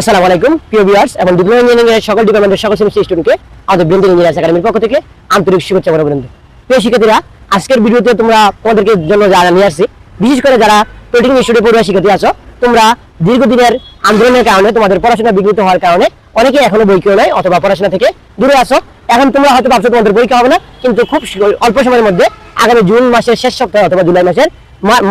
আসসালামু আলাইকুম, প্রিয় ভিউয়ার্স এবং ডিপ্লোমা ইঞ্জিনিয়ারিং এর সকল ডিপার্টমেন্টের সকল সেমিস্টার স্টুডেন্টকে আমাদের ব্রেন্ডিং ইঞ্জিনিয়ার্স একাডেমির পক্ষ থেকে আন্তরিক শুভেচ্ছা বরাবরন্ত প্রিয় শিক্ষার্থীরা, আজকের ভিডিওতে তোমরা তোমাদেরকে জন্য যারা নিয়ে আসছি, বিশেষ করে যারা প্রোটিং ইনস্টিটিউটে পড়ুয়া শিক্ষার্থী আছো, তোমরা দীর্ঘদিনের আন্দোলনের কারণে তোমাদের পড়াশোনা বিঘ্নিত হওয়ার কারণে অনেকে এখনও বই কেউ নাই অথবা পড়াশোনা থেকে দূরে আসো এখন তোমরা হয়তো ভাবছ তোমাদের পরীক্ষা হবে না, কিন্তু খুব অল্প সময়ের মধ্যে আগামী জুন মাসের শেষ সপ্তাহে অথবা জুলাই মাসের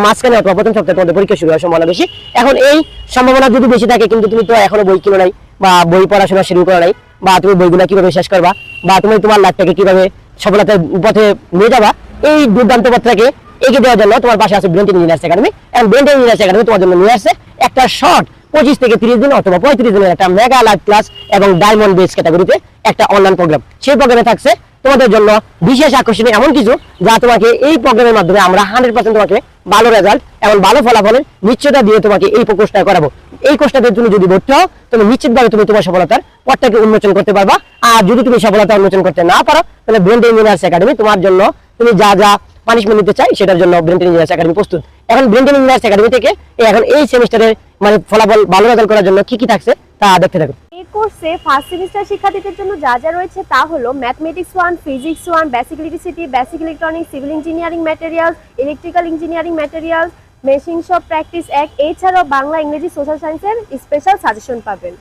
মাঝখানে অথবা প্রথম সপ্তাহে তোমাদের পরীক্ষা শুরু হওয়ার সম্ভাবনা বেশি এখন এই সম্ভাবনা যদি বেশি থাকে, কিন্তু তুমি তো এখনও বই কিনো নাই, বা বই পড়াশোনা শুরু করো নাই, বা তুমি বইগুলো কীভাবে শেষ করবা, বা তুমি তোমার লাইফটাকে কীভাবে সফলতার পথে নিয়ে যাবা, এই দুর্দান্ত পথটাকে এগিয়ে দেওয়ার জন্য তোমার পাশে আছে ব্রেন্ট ইঞ্জিনিয়ার্স একাডেমি এবং ব্রেন্ট ইঞ্জিনিয়ার্স একাডেমি তোমার জন্য নিয়ে আসছে একটা শর্ট পঁচিশ থেকে তিরিশ দিন অথবা পঁয়ত্রিশ দিনের একটা মেগা লাইভ ক্লাস এবং ডায়মন্ড বেস ক্যাটাগরিতে একটা অনলাইন প্রোগ্রাম সেই প্রোগ্রামে থাকছে তোমাদের জন্য বিশেষ আকর্ষণীয় এমন কিছু যা তোমাকে এই প্রোগ্রামের মাধ্যমে আমরা হান্ড্রেড পার্সেন্ট তোমাকে ভালো রেজাল্ট এবং ভালো ফলাফলের নিশ্চয়তা দিয়ে তোমাকে এই কোর্সটা করাবো। এই কোর্সটাতে তুমি যদি ভর্তি হও তুমি নিশ্চিতভাবে তুমি তোমার সফলতার পথটাকে উন্মোচন করতে পারবা। আর যদি তুমি সফলতা উন্মোচন করতে না পারো, তাহলে ব্রেন্ট ইঞ্জিনিয়ার্স একাডেমি তোমার জন্য তুমি যা যা পানিশমেন্ট নিতে চাই, সেটার জন্য ব্রেন্ট ইঞ্জিনিয়ার্স একাডেমি প্রস্তুত। এখন ব্রেন্ট ইঞ্জিনিয়ার্স একাডেমি থেকে এখন এই সেমিস্টারের মানে ফলাফল, ভালো রেজাল্ট করার জন্য কি কি থাকছে তা দেখতে থাকো। এই কোর্সে ফার্স্ট সেমিস্টার শিক্ষার্থীদের জন্য যা যা রয়েছে তা হলো mathematics one physics one basic electricity basic electronics civil engineering materials electrical engineering materials machine shop practice এক এছাড়াও বাংলা, ইংরেজি সোশ্যাল সায়েন্সের স্পেশাল সাজেশন পাবেন।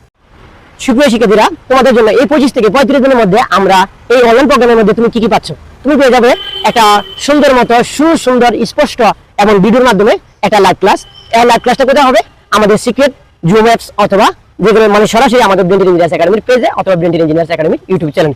সুপ্রিয় শিক্ষার্থীরা, তোমাদের জন্য এই পঁচিশ থেকে পঁয়ত্রিশ দিনের মধ্যে আমরা এই অনলাইন প্রোগ্রামের মধ্যে তুমি কি কি পাচ্ছ? তুমি পেয়ে যাবে একটা সুন্দর মতো, সুসুন্দর, স্পষ্ট এবং ভিডিওর মাধ্যমে একটা লাইভ ক্লাস এই লাইভ ক্লাসটা কোথায় হবে? আমাদের সিক্রেট জুম অ্যাপস অথবা যেগুলো মানে সরাসরি আমাদের ব্রেন্টিন ইঞ্জিনিয়ার্স একাডেমির পেজে অথবা ব্রেন্টিন ইঞ্জিনিয়ার্স একাডেমির ইউটিউব চ্যানেল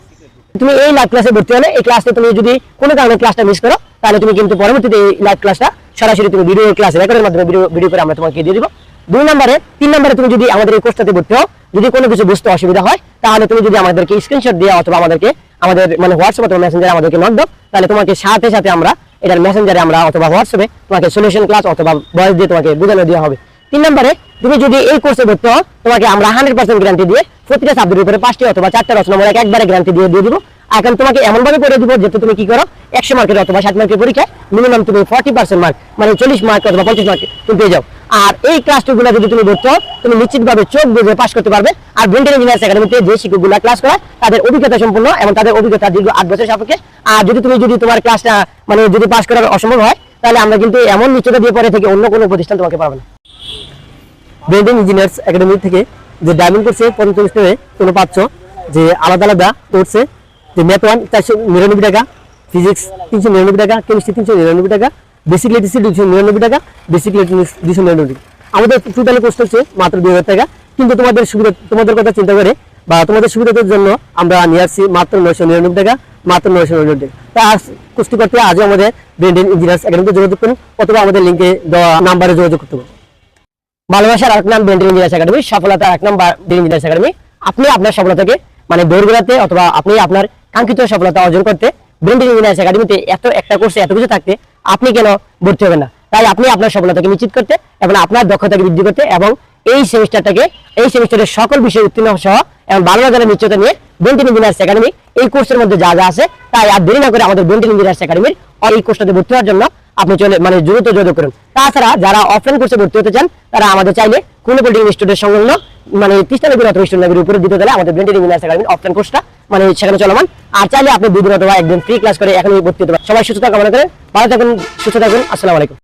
তুমি এই লাইভ ক্লাসে ভর্তি হলে, এই ক্লাসে তুমি যদি কোনো কারণে ক্লাসটা মিস করো, তাহলে তুমি কিন্তু পরবর্তীতে এই লাইভ ক্লাসটা সরাসরি তুমি ভিডিও ক্লাস রেকর্ডের মাধ্যমে ভিডিও ভিডিও করে আমরা তোমাকে দিয়ে দিব। দুই নম্বরে, তিন নম্বরে তুমি যদি আমাদের এই কোর্সটাতে ভর্তি হও, যদি কোনো কিছু বুঝতে অসুবিধা হয়, তাহলে তুমি যদি আমাদেরকে স্ক্রিনশট দিয়ে অথবা আমাদেরকে, আমাদের মানে হোয়াটসঅ্যাপ অথবা মেসেঞ্জারে আমাদেরকে নক দাও, তাহলে তোমাকে সাথে সাথে আমরা এটার মেসেঞ্জারে আমরা অথবা হোয়াটসঅ্যাপে তোমাকে সলিউশন ক্লাস অথবা বয়স দিয়ে তোমাকে বোঝানো দেওয়া হবে। তিন নম্বরে, তুমি যদি এই কোর্সে ভর্তি হও, তোমাকে আমরা হান্ড্রেড পার্সেন্ট গ্যারান্টি দিয়ে প্রতিটা সাবজেক্টের উপরে পাঁচটি অথবা চারটা রচনামূলক একবারে গ্যারান্টি দিয়ে দিয়ে দিব। এখন তোমাকে এমন ভাবে করে দিব যাতে তুমি কি করো, একশো মার্কের অথবা ষাট মার্কের পরীক্ষায় মিনিমাম তুমি ফর্টি পার্সেন্ট মার্ক মানে চল্লিশ মার্ক অথবা পঞ্চাশ মার্ক তুমি পেয়ে যাও। আর এই ক্লাসগুলো যদি তুমি ভর্তি হও, তুমি নিশ্চিতভাবে চোখ বুঝে পাস করতে পারবে। আর ব্রেন্টেন ইঞ্জিনিয়ার্স একাডেমিতে যে শিক্ষকগুলো ক্লাস করায়, তাদের অভিজ্ঞতা সম্পূর্ণ এবং তাদের অভিজ্ঞতা দীর্ঘ আট বছর সাপেক্ষে। আর যদি তুমি যদি তোমার ক্লাসটা মানে যদি পাস করার অসম্ভব হয়, তাহলে আমরা কিন্তু এমন নিশ্চয়তা দিয়ে পরে থেকে অন্য কোনো প্রতিষ্ঠান তোমাকে পাবে না। ব্রেন্ডেন ইঞ্জিনিয়ার্স একাডেমি থেকে যে ডায়মন্ড কোর্সে প্রথম সেমিস্টারে তোমরা পাচ্ছ। যে আলাদা আলাদা কোর্সে যে ম্যাথ ওয়ান চারশো নিরানব্বই টাকা ফিজিক্স তিনশো নিরানব্বই টাকা কেমিস্ট্রি তিনশো নিরানব্বই টাকা বেসিক লিটারেসি দুশো নিরানব্বই টাকা বেসিক লিটারেসি দুশো নিরানব্বই আমাদের টোটাল কোর্স হচ্ছে মাত্র দুই হাজার টাকা। কিন্তু তোমাদের সুবিধা, তোমাদের কথা চিন্তা করে বা তোমাদের সুবিধার জন্য আমরা নিয়ে আসছি মাত্র নয়শো নিরানব্বই টাকা, মাত্র নয়শো নিরানব্বই টাকা। তা কোর্সটি করতে আজও আমাদের ব্রেন্ডেন ইঞ্জিনিয়ার্স একাডেমিতে যোগাযোগ করুন, অথবা আমাদের লিঙ্কে দেওয়া নাম্বারে যোগাযোগ করতে পারো। ভালোবাসার আরেক নাম ব্রেন্ড ইঞ্জিনিয়ার্স একাডেমি সফলতার এক নাম ব্রেন্ড ইঞ্জিনিয়ার্স একাডেমি আপনি আপনার সফলতাকে মানে দৌড়গোড়াতে অথবা আপনি আপনার কাঙ্ক্ষিত সফলতা অর্জন করতে ব্রেন্ড ইঞ্জিনিয়ার্স একাডেমিতে এত একটা কোর্সে এত কিছু থাকতে আপনি কেন ভর্তি হবেন না? তাই আপনি আপনার সফলতাকে নিশ্চিত করতে এবং আপনার দক্ষতাকে বৃদ্ধি করতে এবং এই সেমিস্টারটাকে, এই সেমিস্টারের সকল বিষয়ে উত্তীর্ণ সহ এবং ভালো রেজাল্টের নিশ্চয়তা নিয়ে ব্রেন্টিন ইঞ্জিনিয়ার্স একাডেমি এই কোর্সের মধ্যে যা যা আছে, তাই আর দেরি না করে আমাদের ব্রেন্টিন ইঞ্জিনিয়ার্স একাডেমির এই কোর্সটাতে ভর্তি হওয়ার জন্য আপনি চলে মানে দ্রুত যোগাযোগ করুন। তাছাড়া যারা অফলাইন কোর্সে ভর্তি হতে চান, তারা আমাদের চাইলে কোনো পোল্ট্রি ইনস্টিটিউটের সংলগ্ন মানে তিস্তা নদীর অথবা স্টুডেন্ট নদীর উপরে দিতে গেলে আমাদের ব্রেন্ডেড ইঞ্জিনিয়ার্স একাডেমি অফলাইন কোর্সটা মানে সেখানে চলমান। আর চাইলে আপনি দুদিন অথবা একদিন ফ্রি ক্লাস করে এখনই ভর্তি হতে পারেন। সবাই সুস্থতা কামনা করে ভালো থাকুন, সুস্থ থাকুন। আসসালামু আলাইকুম।